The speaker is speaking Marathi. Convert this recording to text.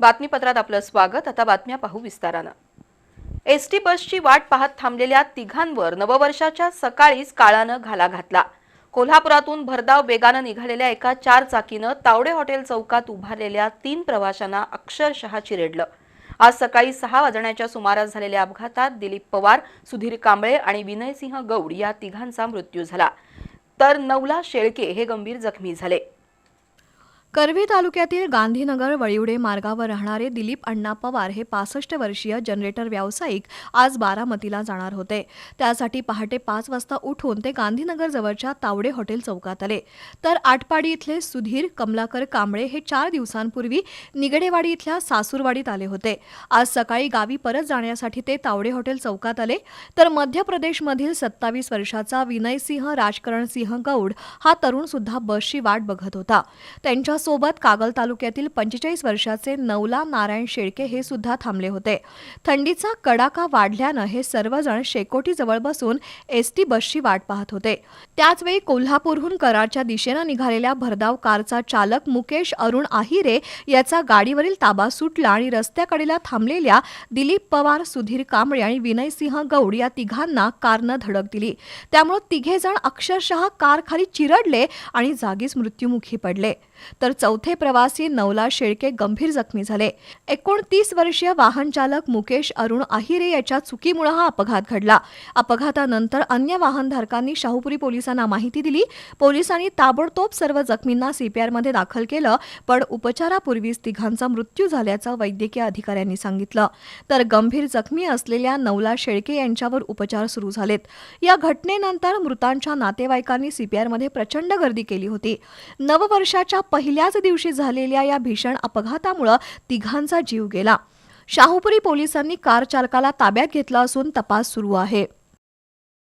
बातमीपत्रात आपलं स्वागत. आता बातम्या पाहू विस्तारानं. एस टी बसची वाट पाहत थांबलेल्या तिघांवर नववर्षाच्या सकाळीच काळानं घाला घातला. कोल्हापुरातून भरधाव वेगानं निघालेल्या एका चार चाकीनं तावडे हॉटेल चौकात उभारलेल्या तीन प्रवाशांना अक्षरशः चिरेडलं. आज सकाळी सहा वाजण्याच्या सुमारास झालेल्या अपघातात दिलीप पवार सुधीर कांबळे आणि विनयसिंह गौड या तिघांचा मृत्यू झाला. तर नवला शेळके हे गंभीर जखमी झाले. करवी तालुक्यातील गांधीनगर वळिवडे मार्गावर राहणारे दिलीप अण्णा पवार हे पासष्ट वर्षीय जनरेटर व्यावसायिक आज बारामतीला जाणार होते. त्यासाठी पहाटे पाच वाजता उठून ते गांधीनगर जवळच्या तावडे हॉटेल चौकात आले. तर आटपाडी इथले सुधीर कमलाकर कांबळे हे चार दिवसांपूर्वी निगडेवाडी इथल्या सासूरवाडीत आले होते. आज सकाळी गावी परत जाण्यासाठी ते तावडे हॉटेल चौकात आले. तर मध्य प्रदेशमधील सत्तावीस वर्षाचा विनयसिंह राजकरणसिंह गौड हा तरुण सुद्धा बसची वाट बघत होता. त्यांच्या सोबत कागल तालुक्यातील पंचेचाळीस वर्षाचे नवला नारायण शेळके हे सुद्धा थांबले होते. थंडीचा कडाका वाढल्यानं हे सर्वजण शेकोटीजवळ बसून एस टी बसची वाट पाहत होते. त्याचवेळी कोल्हापूरहून कराडच्या दिशेनं निघालेल्या भरधाव कारचा चालक मुकेश अरुण आहिरे याचा गाडीवरील ताबा सुटला आणि रस्त्याकडेला थांबलेल्या दिलीप पवार सुधीर कांबळे आणि विनयसिंह गौड या तिघांना कारनं धडक दिली. त्यामुळे तिघेजण अक्षरशः कार खाली चिरडले आणि जागीच मृत्युमुखी पडले. तर चौथे प्रवासी नवला शेळके गंभीर जखमी झाले. एकोणतीस वर्षीय वाहन चालक मुकेश अरुण आहिरे याच्या चुकीमुळे हा अपघात घडला. अपघातानंतर अन्य वाहनधारकांनी शाहूपुरी पोलिसांना माहिती दिली. पोलिसांनी ताबडतोब सर्व जखमींना सीपीआरमध्ये दाखल केलं पण उपचारापूर्वीच तिघांचा मृत्यू झाल्याचं वैद्यकीय अधिकाऱ्यांनी सांगितलं. तर गंभीर जखमी असलेल्या नवला शेळके यांच्यावर उपचार सुरू झालेत. या घटनेनंतर मृतांच्या नातेवाईकांनी सीपीआरमध्ये प्रचंड गर्दी केली होती. नववर्षाच्या पहिल्या पहिल्याच दिवशी झालेल्या या भीषण अपघातामुळे तिघांचा जीव गेला. शाहूपुरी पोलिसांनी कार चालकाला ताब्यात घेतला असून तपास सुरू आहे.